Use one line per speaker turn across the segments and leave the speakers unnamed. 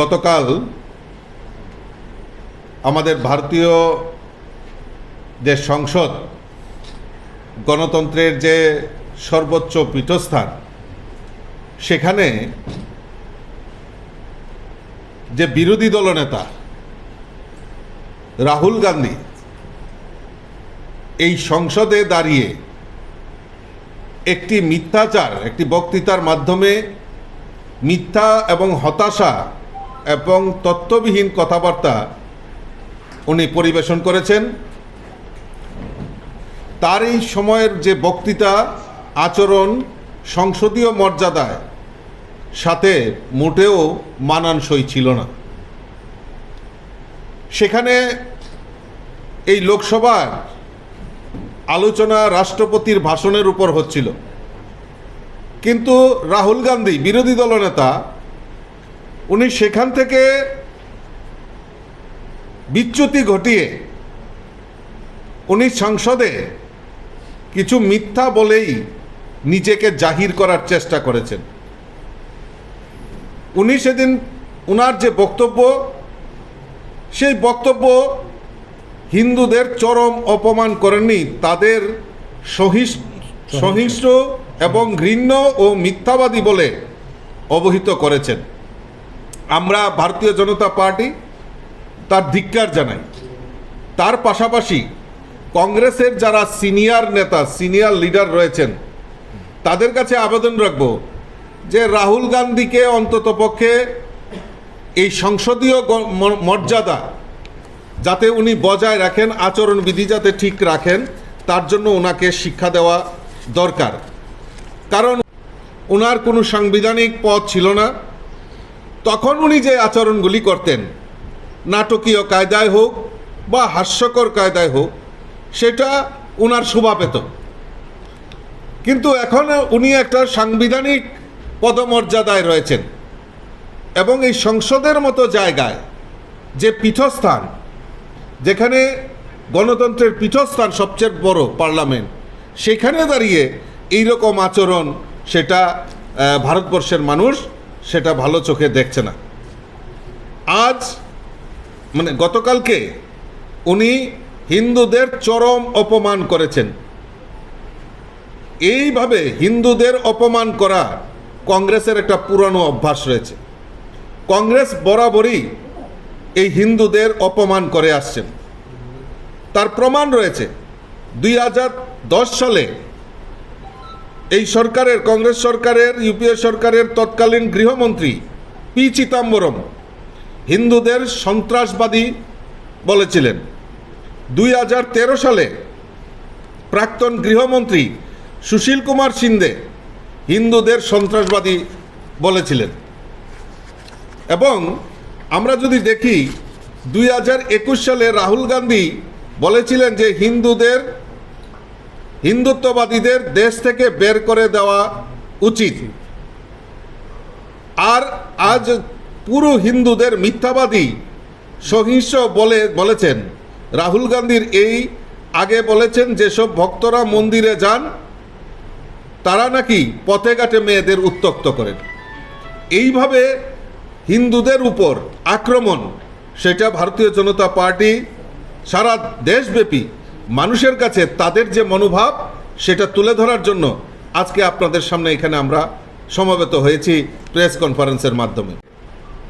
গতকাল আমাদের ভারতীয় যে সংসদ, গণতন্ত্রের যে সর্বোচ্চ পীঠস্থান, সেখানে যে বিরোধী দলনেতা রাহুল গান্ধী এই সংসদে দাঁড়িয়ে একটি মিথ্যাচার, একটি বক্তৃতার মাধ্যমে মিথ্যা এবং হতাশা এবং তত্ত্ববিহীন কথাবার্তা উনি পরিবেশন করেছেন। তার এই সময়ের যে বক্তৃতা, আচরণ, সংসদীয় মর্যাদায়, সাথে মোটেও মানানসই ছিল না। সেখানে এই লোকসভার আলোচনা রাষ্ট্রপতির ভাষণের উপর হচ্ছিল। কিন্তু রাহুল গান্ধী, বিরোধী দলনেতা উনি সেখান থেকে বিচ্যুতি ঘটিয়ে উনি সংসদে কিছু মিথ্যা বলেই নিজেকে জাহির করার চেষ্টা করেছেন। উনি সেদিন উনার যে বক্তব্য, সেই বক্তব্য হিন্দুদের চরম অপমান করেননি, তাদের সহিংস্র এবং ঘৃণ্য ও মিথ্যাবাদী বলে অবহিত করেছেন। আমরা ভারতীয় জনতা পার্টি তার ধিক্কার জানাই। তার পাশাপাশি কংগ্রেসের যারা সিনিয়র নেতা, সিনিয়র লিডার রয়েছেন, তাদের কাছে আবেদন রাখব যে রাহুল গান্ধীকে অন্ততপক্ষে এই সংসদীয় মর্যাদা যাতে উনি বজায় রাখেন, আচরণবিধি যাতে ঠিক রাখেন, তার জন্য ওনাকে শিক্ষা দেওয়া দরকার। কারণ ওনার কোনো সাংবিধানিক পদ ছিল না। তখন উনি যে আচরণগুলি করতেন, নাটকীয় কায়দায় হোক বা হাস্যকর কায়দায় হোক, সেটা ওনার শোভা পেত। কিন্তু এখন উনি একটা সাংবিধানিক পদমর্যাদায় রয়েছেন এবং এই সংসদের মতো জায়গায় যে পীঠস্থান, যেখানে গণতন্ত্রের পীঠস্থান সবচেয়ে বড় পার্লামেন্ট, সেখানে দাঁড়িয়ে এইরকম আচরণ সেটা ভারতবর্ষের মানুষ সেটা ভালো চোখে দেখছে না। আজ মানে গতকালকে উনি হিন্দুদের চরম অপমান করেছেন। এইভাবে হিন্দুদের অপমান করা কংগ্রেসের একটা পুরনো অভ্যাস রয়েছে। কংগ্রেস বরাবরই এই হিন্দুদের অপমান করে আসছেন। তার প্রমাণ রয়েছে। দুই হাজার দশ সালে এই সরকারের, কংগ্রেস সরকারের, ইউপিএ সরকারের তৎকালীন গৃহমন্ত্রী পি চিদাম্বরম হিন্দুদের সন্ত্রাসবাদী বলেছিলেন। দুই হাজার তেরো সালে প্রাক্তন গৃহমন্ত্রী সুশীল কুমার সিন্দে হিন্দুদের সন্ত্রাসবাদী বলেছিলেন। এবং আমরা যদি দেখি, দুই হাজার একুশ সালে রাহুল গান্ধী বলেছিলেন যে হিন্দুদের হিন্দুত্ববাদীদের দেশ থেকে বের করে দেওয়া উচিত। আর আজ পুরো হিন্দুদের মিথ্যাবাদী সহিংস বলে বলেছেন। রাহুল গান্ধীর এই আগে বলেছেন যেসব ভক্তরা মন্দিরে যান, তারা নাকি পথে ঘাটে মেয়েদের উত্তক্ত করেন। এইভাবে হিন্দুদের উপর আক্রমণ, সেটা ভারতীয় জনতা পার্টি সারা দেশব্যাপী মানুষের কাছে তাদের যে মনোভাব, সেটা তুলে ধরার জন্য আজকে আপনাদের সামনে এখানে আমরা সমবেত হয়েছি প্রেস কনফারেন্সের মাধ্যমে।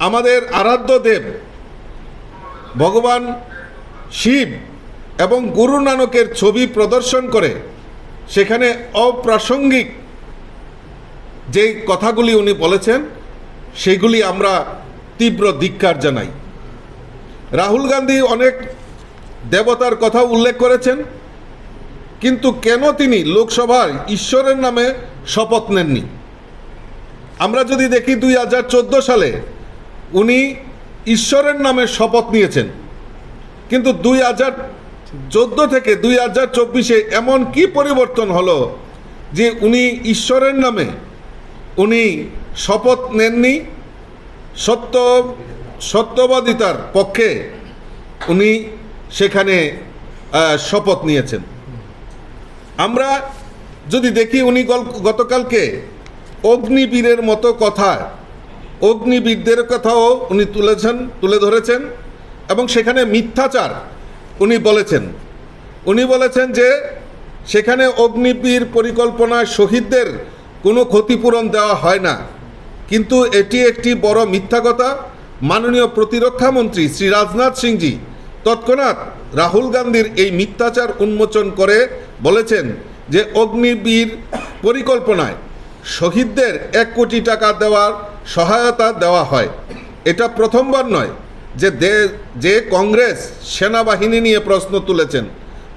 আমাদের আরাধ্য দেব, ভগবান শিব এবং গুরু নানকের ছবি প্রদর্শন করে সেখানে অপ্রাসঙ্গিক যে কথাগুলি উনি বলেছেন, সেগুলি আমরা তীব্র ধিক্কার জানাই। রাহুল গান্ধী অনেক দেবতার কথা উল্লেখ করেছেন, কিন্তু কেন তিনি লোকসভায় ঈশ্বরের নামে শপথ নেননি? আমরা যদি দেখি দুই হাজার চোদ্দ সালে উনি ঈশ্বরের নামে শপথ নিয়েছেন, কিন্তু দুই হাজার চোদ্দ থেকে দুই হাজার চব্বিশে এমন কি পরিবর্তন হলো যে উনি ঈশ্বরের নামে উনি শপথ নেননি? সত্য, সত্যবাদিতার পক্ষে উনি সেখানে শপথ নিয়েছেন। আমরা যদি দেখি উনি গতকালকে অগ্নিবীরের মতো কথা, অগ্নিবীরদের কথাও উনি তুলেছেন, তুলে ধরেছেন এবং সেখানে মিথ্যাচার উনি বলেছেন। উনি বলেছেন যে সেখানে অগ্নিবীর পরিকল্পনায় শহীদদের কোনো ক্ষতিপূরণ দেওয়া হয় না। কিন্তু এটি একটি বড় মিথ্যা কথা। মাননীয় প্রতিরক্ষা মন্ত্রী শ্রী রাজনাথ সিংজি তৎক্ষণাৎ রাহুল গান্ধীর এই মিথ্যাচার উন্মোচন করে বলেছেন যে অগ্নিবীর পরিকল্পনায় শহীদদের এক কোটি টাকা দেওয়ার সহায়তা দেওয়া হয়। এটা প্রথমবার নয় যে যে কংগ্রেস সেনাবাহিনী নিয়ে প্রশ্ন তুলেছেন।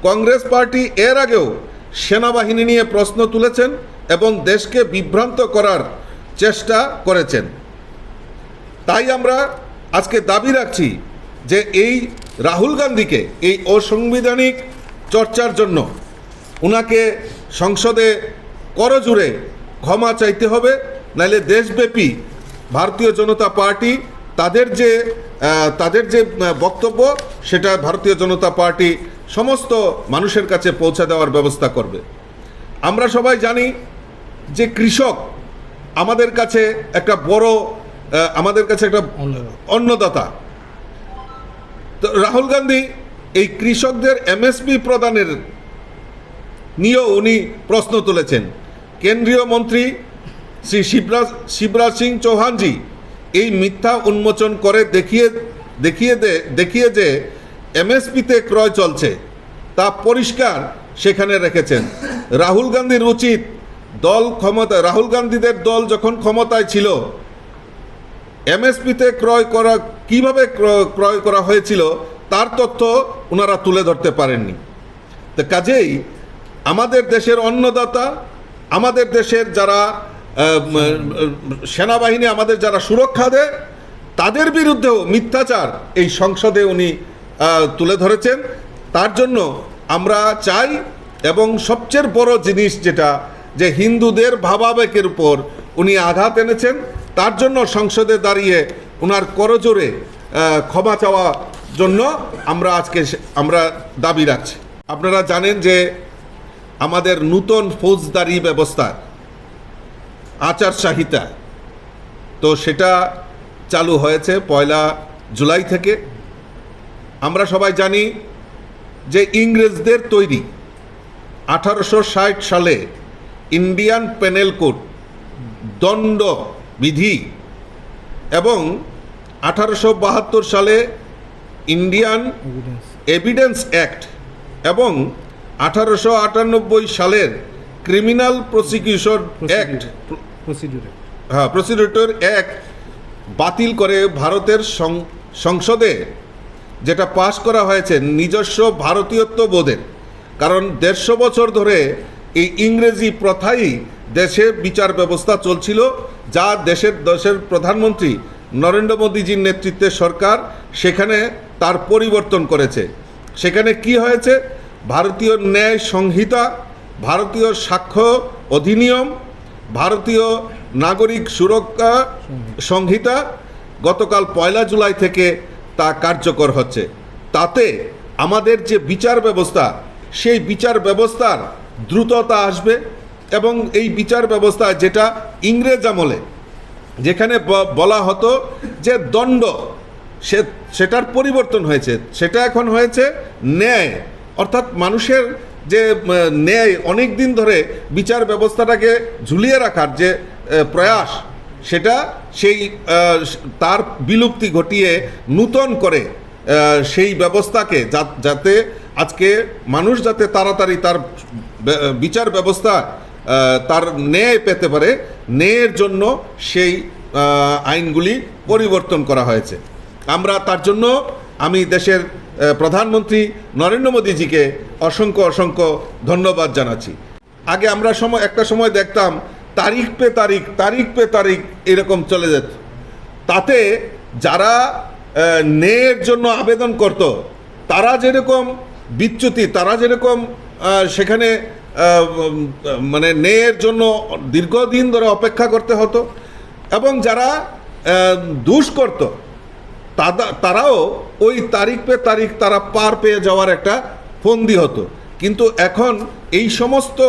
কংগ্রেস পার্টি এর আগেও সেনাবাহিনী নিয়ে প্রশ্ন তুলেছেন এবং দেশকে বিভ্রান্ত করার চেষ্টা করেছেন। তাই আমরা আজকে দাবি রাখছি যে এই রাহুল গান্ধীকে এই অসাংবিধানিক চর্চার জন্য ওনাকে সংসদে করজুড়ে ক্ষমা চাইতে হবে নাহলে দেশব্যাপী ভারতীয় জনতা পার্টি তাদের যে তাদের যে বক্তব্য সেটা ভারতীয় জনতা পার্টি সমস্ত মানুষের কাছে পৌঁছে দেওয়ার ব্যবস্থা করবে। আমরা সবাই জানি যে কৃষক আমাদের কাছে একটা বড় আমাদের কাছে একটা অন্নদাতা। তো রাহুল গান্ধী এই কৃষকদের এমএসপি প্রদানের নিয়েও উনি প্রশ্ন তুলেছেন। কেন্দ্রীয় মন্ত্রী শ্রী শিবরাজ শিবরাজ সিং চৌহানজি এই মিথ্যা উন্মোচন করে দেখিয়ে দেখিয়ে দে, দেখিয়ে যে এমএসপিতে ক্রয় চলছে, তা পরিষ্কার সেখানে রেখেছেন। রাহুল গান্ধীর উচিত দল ক্ষমতা, রাহুল গান্ধীদের দল যখন ক্ষমতায় ছিল এমএসপিতে ক্রয় করা, কীভাবে ক্রয় করা হয়েছিল, তার তথ্য ওনারা তুলে ধরতে পারেননি। তো কাজেই আমাদের দেশের অন্নদাতা, আমাদের দেশের যারা সেনাবাহিনী, আমাদের যারা সুরক্ষা দেয়, তাদের বিরুদ্ধেও মিথ্যাচার এই সংসদে উনি তুলে ধরেছেন। তার জন্য আমরা চাই এবং সবচেয়ে বড় জিনিস যেটা, যে হিন্দুদের ভাবাবেগের উপর উনি আঘাত এনেছেন তার জন্য সংসদে দাঁড়িয়ে ওনার করজোরে ক্ষমা চাওয়া জন্য আমরা আজকে আমরা দাবি রাখছি। আপনারা জানেন যে আমাদের নূতন ফৌজদারি ব্যবস্থা, আচার সংহিতা তো সেটা চালু হয়েছে পয়লা জুলাই থেকে। আমরা সবাই জানি যে ইংরেজদের তৈরি আঠারোশো ষাট সালে ইন্ডিয়ান পেনেল কোড দণ্ড বিধি এবং আঠারোশো বাহাত্তর সালে ইন্ডিয়ান এভিডেন্স অ্যাক্ট এবং আঠারোশো আটানব্বই সালের ক্রিমিনাল প্রসিকিউশন অ্যাক্ট হ্যাঁ প্রসিডিউটর অ্যাক্ট বাতিল করে ভারতের সং- সংসদে যেটা পাশ করা হয়েছে নিজস্ব ভারতীয়ত্ব বোধের। কারণ দেড়শো বছর ধরে এই ইংরেজি প্রথাই দেশের বিচার ব্যবস্থা চলছিল, যা দেশের দেশের প্রধানমন্ত্রী নরেন্দ্র মোদীজির নেতৃত্বে সরকার সেখানে তার পরিবর্তন করেছে। সেখানে কি হয়েছে? ভারতীয় ন্যায় সংহিতা, ভারতীয় সাক্ষ্য অধিনিয়ম, ভারতীয় নাগরিক সুরক্ষা সংহিতা গতকাল পয়লা জুলাই থেকে তা কার্যকর হচ্ছে। তাতে আমাদের যে বিচার ব্যবস্থা, সেই বিচার ব্যবস্থার দ্রুততা আসবে। এবং এই বিচার ব্যবস্থা যেটা ইংরেজ আমলে, যেখানে বলা হতো যে দণ্ড, সে, সেটার পরিবর্তন হয়েছে। সেটা এখন হয়েছে ন্যায়। অর্থাৎ মানুষের যে ন্যায়, অনেক দিন ধরে বিচার ব্যবস্থাটাকে ঝুলিয়ে রাখার যে প্রয়াস, সেটা সেই তার বিলুপ্তি ঘটিয়ে নূতন করে সেই ব্যবস্থাকে যাতে আজকে মানুষ যাতে তাড়াতাড়ি তার বিচার ব্যবস্থা তার ন্যায় পেতে পারে। ন্যায়ের জন্য সেই আইনগুলি পরিবর্তন করা হয়েছে। আমরা তার জন্য আমি দেশের প্রধানমন্ত্রী নরেন্দ্র মোদীজিকে অসংখ্য অসংখ্য ধন্যবাদ জানাচ্ছি। আগে আমরা সময়, একটা সময় দেখতাম, তারিখ পে তারিখ তারিখ পে তারিখ এরকম চলে যেত। তাতে যারা ন্যায়ের জন্য আবেদন করত, তারা যেরকম বিচ্যুতি, তারা যেরকম সেখানে মানে ন্যায়ের জন্য দীর্ঘদিন ধরে অপেক্ষা করতে হতো এবং যারা দুষ করত তারাও ওই তারিখ পে তারিখ তারা পার পেয়ে যাওয়ার একটা ফন্দি হতো। কিন্তু এখন এই সমস্ত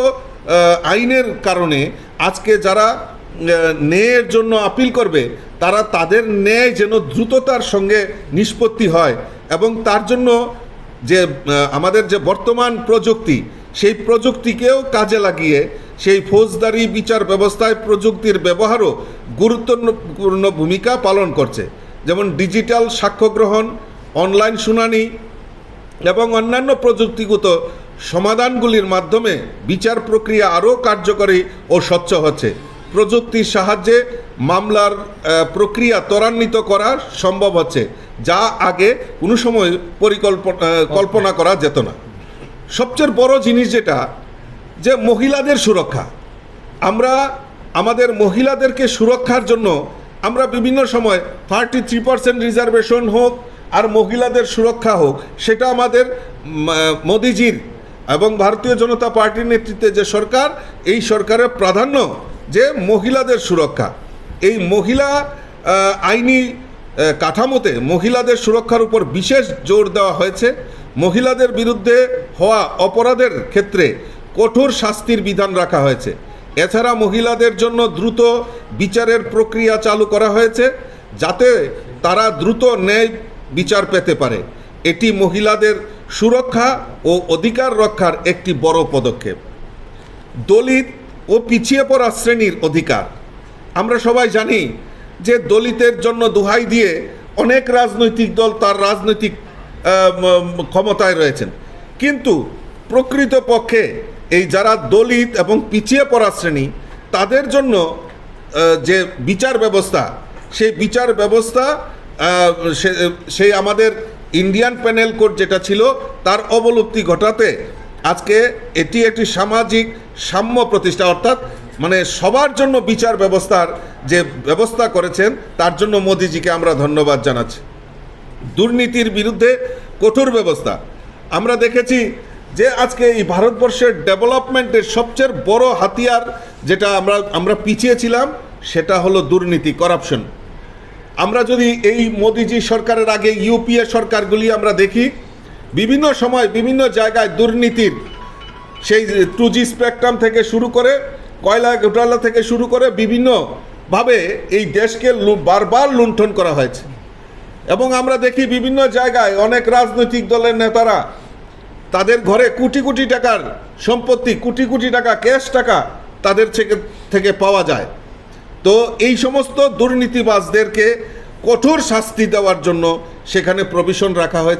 আইনের কারণে আজকে যারা আহ, ন্যায়ের জন্য আপিল করবে তারা তাদের ন্যায় যেন দ্রুততার সঙ্গে নিষ্পত্তি হয় এবং তার জন্য যে আমাদের যে বর্তমান প্রযুক্তি সেই প্রযুক্তিকেও কাজে লাগিয়ে সেই ফৌজদারি বিচার ব্যবস্থায় প্রযুক্তির ব্যবহারও গুরুত্বপূর্ণ ভূমিকা পালন করছে। যেমন ডিজিটাল সাক্ষ্য গ্রহণ, অনলাইন শুনানি এবং অন্যান্য প্রযুক্তিগত সমাধানগুলির মাধ্যমে বিচার প্রক্রিয়া আরও কার্যকরী ও স্বচ্ছ হচ্ছে। প্রযুক্তির সাহায্যে মামলার প্রক্রিয়া ত্বরান্বিত করা সম্ভব হচ্ছে, যা আগে কোনো সময় পরিকল্পনা কল্পনা করা যেত না। সবচেয়ে বড় জিনিস যেটা, যে মহিলাদের সুরক্ষা। আমরা আমাদের মহিলাদেরকে সুরক্ষার জন্য আমরা বিভিন্ন সময় থার্টি থ্রি পার্সেন্ট রিজার্ভেশন হোক আর মহিলাদের সুরক্ষা হোক, সেটা আমাদের মোদিজির এবং ভারতীয় জনতা পার্টির নেতৃত্বে যে সরকার, এই সরকারের প্রাধান্য যে মহিলাদের সুরক্ষা। এই মহিলা আইনি কাঠামোতে মহিলাদের সুরক্ষার উপর বিশেষ জোর দেওয়া হয়েছে। মহিলাদের বিরুদ্ধে হওয়া অপরাধের ক্ষেত্রে কঠোর শাস্তির বিধান রাখা হয়েছে। এছাড়া মহিলাদের জন্য দ্রুত বিচারের প্রক্রিয়া চালু করা হয়েছে, যাতে তারা দ্রুত ন্যায় বিচার পেতে পারে। এটি মহিলাদের সুরক্ষা ও অধিকার রক্ষার একটি বড় পদক্ষেপ। দলিত ও পিছিয়ে পড়া শ্রেণির অধিকার। আমরা সবাই জানি যে দলিতের জন্য দোহাই দিয়ে অনেক রাজনৈতিক দল তার রাজনৈতিক ক্ষমতায় রয়েছেন। কিন্তু প্রকৃত পক্ষে এই যারা দলিত এবং পিছিয়ে পড়া শ্রেণি, তাদের জন্য যে বিচার ব্যবস্থা, সেই বিচার ব্যবস্থা সেই আমাদের ইন্ডিয়ান প্যানেল কোড যেটা ছিল, তার অবলুপ্তি ঘটাতে আজকে এটি একটি সামাজিক সাম্য প্রতিষ্ঠা, অর্থাৎ মানে সবার জন্য বিচার ব্যবস্থার যে ব্যবস্থা করেছেন, তার জন্য মোদিজিকে আমরা ধন্যবাদ জানাচ্ছি। দুর্নীতির বিরুদ্ধে কঠোর ব্যবস্থা। আমরা দেখেছি যে আজকে এই ভারতবর্ষের ডেভেলপমেন্টের সবচেয়ে বড় হাতিয়ার যেটা আমরা আমরা পিছিয়েছিলাম, সেটা হলো দুর্নীতি, করাপশন। আমরা যদি এই মোদিজি সরকারের আগে, ইউপিএ সরকারগুলি আমরা দেখি, বিভিন্ন সময় বিভিন্ন জায়গায় দুর্নীতির সেই টু জি স্পেকট্রাম থেকে শুরু করে, কয়লা ঘোটালা থেকে শুরু করে, বিভিন্নভাবে এই দেশকে বারবার লুণ্ঠন করা হয়েছে। এবং আমরা দেখি বিভিন্ন জায়গায় অনেক রাজনৈতিক দলের নেতারা তাদের ঘরে কোটি কোটি টাকার সম্পত্তি, কোটি কোটি টাকা, ক্যাশ টাকা তাদের থেকে থেকে পাওয়া যায়। তো এই সমস্ত দুর্নীতিবাজদেরকে কঠোর শাস্তি দেওয়ার জন্য সেখানে প্রভিশন রাখা হয়েছে।